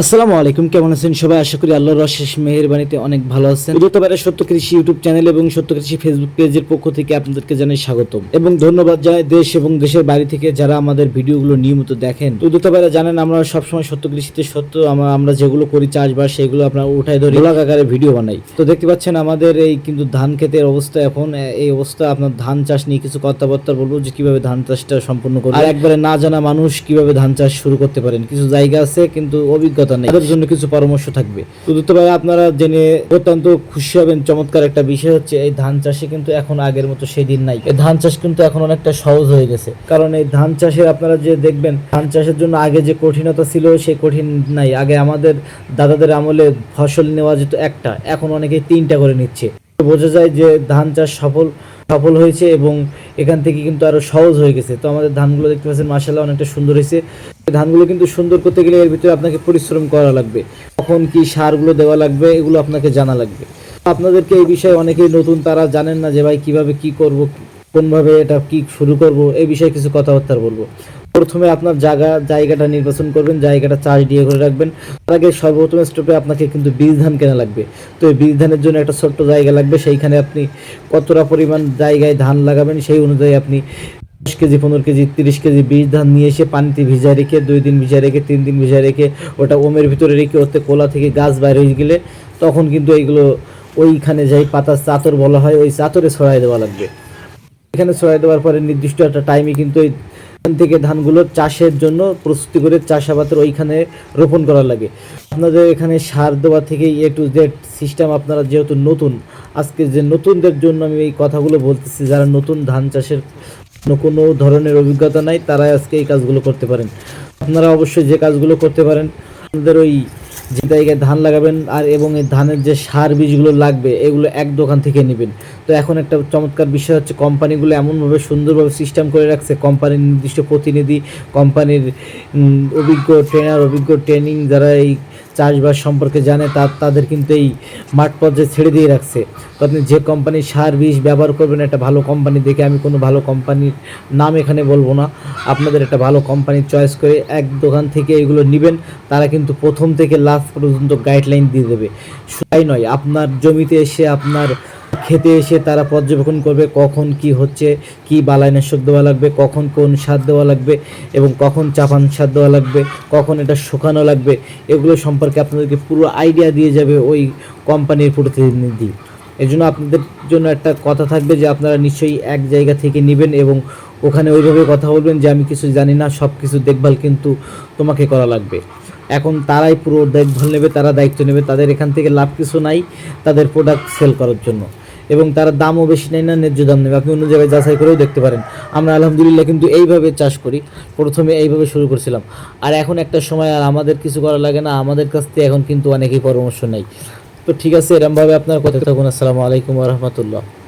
আসসালামু আলাইকুম, কেমন আছেন সবাই? আশা করি আল্লাহর অশেষ মেহেরবানিতে অনেক ভালো আছেন। দ্রুতবারে সত্য কৃষি ইউটিউব চ্যানেল এবং সত্য কৃষি ফেসবুক পেজের পক্ষ থেকে আপনাদেরকে জানাই স্বাগতম। এবং ধন্যবাদ জানাই দেশ এবং দেশের বাড়ি থেকে যারা আমাদের ভিডিওগুলো নিয়মিত দেখেন। তো দ্রুতবারে জানেন, আমরা সবসময় সত্য কৃষিতে সত্য, আমরা যেগুলো করি চাষবাস, সেগুলো আপনার উঠাই ধরে ব্লগ আকারে ভিডিও বানাই। তো দেখতে পাচ্ছেন আমাদের এই কিন্তু ধান ক্ষেতের অবস্থা এখন এই অবস্থা আপনার ধান চাষ নিয়ে কিছু কথাবার্তা বলব যে কীভাবে ধান চাষটা সম্পূর্ণ করবে। একবারে না জানা মানুষ কীভাবে ধান চাষ শুরু করতে পারেন। কিছু জায়গা আছে কিন্তু অভিজ্ঞতা নেই। তাদের জন্য কিছু পরামর্শ থাকবে। দ্রুত ভাই, আপনারা জেনে অত্যন্ত খুশি হবেন, চমৎকার একটা বিষয় হচ্ছে, এই ধান চাষে কিন্তু এখন আগের মতো সেদিন নাই। এই ধান চাষ কিন্তু এখন অনেকটা সহজ হয়ে গেছে। কারণ এই ধান চাষের আপনারা যে দেখবেন, ধান চাষের জন্য আগে যে কঠিনতা ছিল, সেই কঠিন নাই। আগে আমাদের দাদাদের আমলে ফসল নেওয়া যেত একটা, এখন অনেকে তিনটা করে নিচ্ছে। বোঝা যায় যে ধান চাষ সফল সফল হয়েছে এবং এখান থেকে কিন্তু আরও সহজ হয়ে গেছে। তো আমাদের ধানগুলো দেখতে পাচ্ছেন মাসাল্লাহ অনেকটা সুন্দর হয়েছে। ধানগুলো কিন্তু সুন্দর করতে গেলে এর ভিতরে আপনাকে পরিশ্রম করা লাগবে। কখন কি সারগুলো দেওয়া লাগবে, এগুলো আপনাকে জানা লাগবে। আপনাদেরকে এই বিষয়ে অনেকেই নতুন, তারা জানেন না যে ভাই কীভাবে কি করব, কোনভাবে এটা কি শুরু করব, এই বিষয়ে কিছু কথাবার্তা বলব। প্রথমে আপনার জায়গা, জায়গাটা নির্বাচন করবেন, জায়গাটা চাষ দিয়ে করে রাখবেন। তার আগে সর্বপ্রথম স্টেপে আপনাকে কিন্তু বীজ ধান কেনা লাগবে। তো এই বীজ ধানের জন্য একটা ছোট্ট জায়গা লাগবে, সেইখানে আপনি কতটা পরিমাণ জায়গায় ধান লাগাবেন সেই অনুযায়ী আপনি দশ কেজি, পনেরো কেজি, তিরিশ কেজি বীজ ধান নিয়ে এসে পানিতে ভিজায় রেখে, দুই দিন ভিজায় রেখে, তিন দিন ভিজায় রেখে ওটা ওমের ভিতরে রেখে ওতে কোলা থেকে গাছ বাইরে হয়ে গেলে তখন কিন্তু এইগুলো ওইখানে যাই পাতার চাতর বলা হয়, ওই চাতরে ছড়াই দেওয়া লাগবে। এখানে ছড়াই দেওয়ার পরে নির্দিষ্ট একটা টাইমে কিন্তু এই এখান থেকে ধানগুলো চাষের জন্য প্রস্তুতি করে চাষাবাদের ওইখানে রোপণ করা লাগে। আপনাদের এখানে সার দেওয়া থেকে এ টু জেড সিস্টেম আপনারা যেহেতু নতুন, আজকে যে নতুনদের জন্য আমি এই কথাগুলো বলতেছি, যারা নতুন ধান চাষের কোনো ধরনের অভিজ্ঞতা নাই, তারাই আজকে এই কাজগুলো করতে পারেন। আপনারা অবশ্যই যে কাজগুলো করতে পারেন আপনাদের ওই যে জায়গায় ধান লাগাবেন আর এবং এই ধানের যে সার বীজগুলো লাগবে, এগুলো এক দোকান থেকে নেবেন। তো এখন একটা চমৎকার বিষয় হচ্ছে কোম্পানিগুলো এমনভাবে সুন্দরভাবে সিস্টেম করে রাখছে। কোম্পানির নির্দিষ্ট প্রতিনিধি, কোম্পানির অভিজ্ঞ ট্রেনার অভিজ্ঞ ট্রেনিং যারা এই চাষবাস সম্পর্কে জানে, তা তাদের কিন্তু এই মাঠ পর্যায়ে ছেড়ে দিয়ে রাখছে। তো আপনি যে কোম্পানির সার বীজ ব্যবহার করবেন একটা ভালো কোম্পানি দেখে আমি কোনো ভালো কোম্পানির নাম এখানে বলব না। আপনাদের একটা ভালো কোম্পানির চয়েস করে এক দোকান থেকে এগুলো নেবেন, তারা কিন্তু প্রথম থেকে লাস্ট পর্যন্ত গাইডলাইন দিয়ে দেবে। তাই নয়, আপনার জমিতে এসে আপনার খেতে এসে তারা পর্যবেক্ষণ করবে কখন কি হচ্ছে, কি বালাইনাশক দেওয়া লাগবে, কখন কোন সার দেওয়া লাগবে এবং কখন চাপান সার দেওয়া লাগবে, কখন এটা শুকানো লাগবে, এগুলো সম্পর্কে আপনাদেরকে পুরো আইডিয়া দিয়ে যাবে ওই কোম্পানির প্রতিনিধি। এই জন্য আপনাদের জন্য একটা কথা থাকবে যে আপনারা নিশ্চয়ই এক জায়গা থেকে নেবেন এবং ওখানে ওইভাবে কথা বলবেন যে আমি কিছু জানি না সব কিছু দেখভাল কিন্তু তোমাকে করা লাগবে। এখন তারাই পুরো দেখভাল নেবে, তারা দায়িত্ব নেবে, তাদের এখান থেকে লাভ কিছু নাই, তাদের প্রোডাক্ট সেল করার জন্য। এবং তারা দামও বেশি নেয় না, ন্যায্য দাম নেবে। আপনি অন্য জায়গায় যাচাই করেও দেখতে পারেন। আমরা আলহামদুলিল্লাহ কিন্তু এইভাবে চাষ করি। প্রথমে এইভাবে শুরু করছিলাম। আর এখন একটা সময় আর আমাদের কিছু করা লাগে না, আমাদের কাছ থেকে এখন কিন্তু অনেকেই পরামর্শ নেই তো ঠিক আছে, এরমভাবে আপনার কথা থাকুন। আসসালামু আলাইকুম রহমতুল্লাহ।